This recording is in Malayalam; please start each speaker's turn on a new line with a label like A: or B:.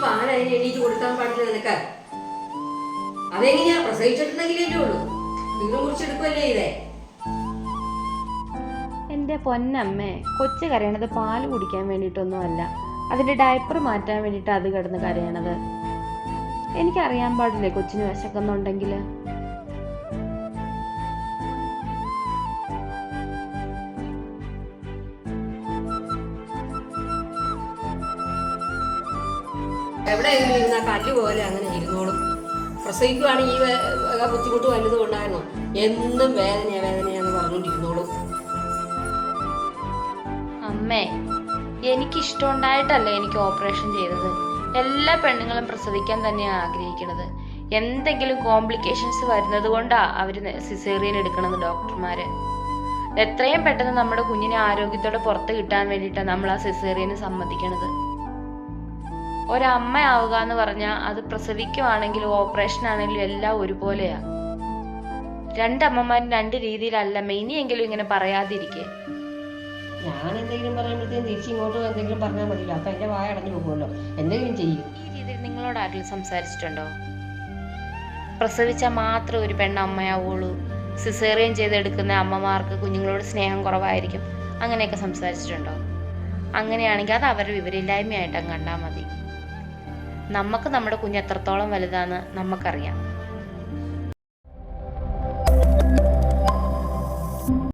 A: പാൽ അതിന് എണീറ്റ് കൊടുക്കാൻ പാടില്ല നിനക്ക്? അതെങ്ങനെയാ? പ്രസവിച്ചിട്ടുണ്ടെങ്കിലേ ഉള്ളൂ. നിങ്ങൾ കുറിച്ചെടുക്കുമല്ലേ ഇതേ?
B: എന്റെ പൊന്നമ്മേ കൊച്ചു കരയണത് പാൽ കുടിക്കാൻ വേണ്ടിയിട്ടൊന്നുമല്ല. അതിന്റെ ഡയപ്പർ മാറ്റാൻ വേണ്ടിയിട്ട് അത് കിടന്ന് കരയണത്. എനിക്കറിയാൻ പാടില്ലേ കൊച്ചിന് വിശക്കുന്നുണ്ടെങ്കിൽ
A: എവിടെയെങ്കിലും ഇരുന്ന കല്ല് പോലെ അങ്ങനെ ഇരുന്നോളും. പ്രസവിക്കുവാണ് ഈ ബുദ്ധിമുട്ട് വല്ലതും ഉണ്ടായിരുന്നു എന്നും വേദനയാ വേദനയാന്ന് പറഞ്ഞുകൊണ്ടിരുന്നോളും.
B: അമ്മേ എനിക്ക് ഇഷ്ടമുണ്ടായിട്ടല്ലേ എനിക്ക് ഓപ്പറേഷൻ ചെയ്തത്? എല്ലാ പെണ്ണുങ്ങളും പ്രസവിക്കാൻ തന്നെയാണ് ആഗ്രഹിക്കുന്നത് എന്തെങ്കിലും കോംപ്ലിക്കേഷൻസ് വരുന്നത് കൊണ്ടാ അവർ സിസേറിയൻ എടുക്കണത് ഡോക്ടർമാർ എത്രയും പെട്ടെന്ന് നമ്മുടെ കുഞ്ഞിനെ ആരോഗ്യത്തോടെ പുറത്ത് കിട്ടാൻ വേണ്ടിയിട്ടാണ് നമ്മൾ ആ സിസേറിയന് സമ്മതിക്കണത്. ഒരമ്മയാവുക എന്ന് പറഞ്ഞാൽ അത് പ്രസവിക്കുവാണെങ്കിലും ഓപ്പറേഷൻ ആണെങ്കിലും എല്ലാം ഒരുപോലെയാ. രണ്ടമ്മമാരും രണ്ട് രീതിയിലല്ല ഇനിയെങ്കിലും ഇങ്ങനെ പറയാതിരിക്കേ.
A: ഞാൻ എന്തെങ്കിലും പറയുമ്പോഴത്തേക്കും തിരിച്ച് ഇങ്ങോട്ട് എന്തെങ്കിലും പറഞ്ഞാൽ മതിയല്ലോ. അപ്പൊ എന്റെ വായ അടഞ്ഞു പോകുമല്ലോ. എന്തെങ്കിലും ചെയ്യും.
B: ഈ രീതിയിൽ നിങ്ങളോട് ആരെങ്കിലും സംസാരിച്ചിട്ടുണ്ടോ? പ്രസവിച്ചാൽ മാത്രം ഒരു പെണ്ണ് അമ്മയാവുള്ളൂ സിസേറിയൻ ചെയ്തെടുക്കുന്ന അമ്മമാർക്ക് കുഞ്ഞുങ്ങളോട് സ്നേഹം കുറവായിരിക്കും. അങ്ങനെയൊക്കെ സംസാരിച്ചിട്ടുണ്ടോ? അങ്ങനെയാണെങ്കിൽ അത് അവരുടെ വിവരമില്ലായ്മയായിട്ടും കണ്ടാൽ മതി. നമുക്ക് നമ്മുടെ കുഞ്ഞ് എത്രത്തോളം വലുതാന്ന് നമുക്കറിയാം.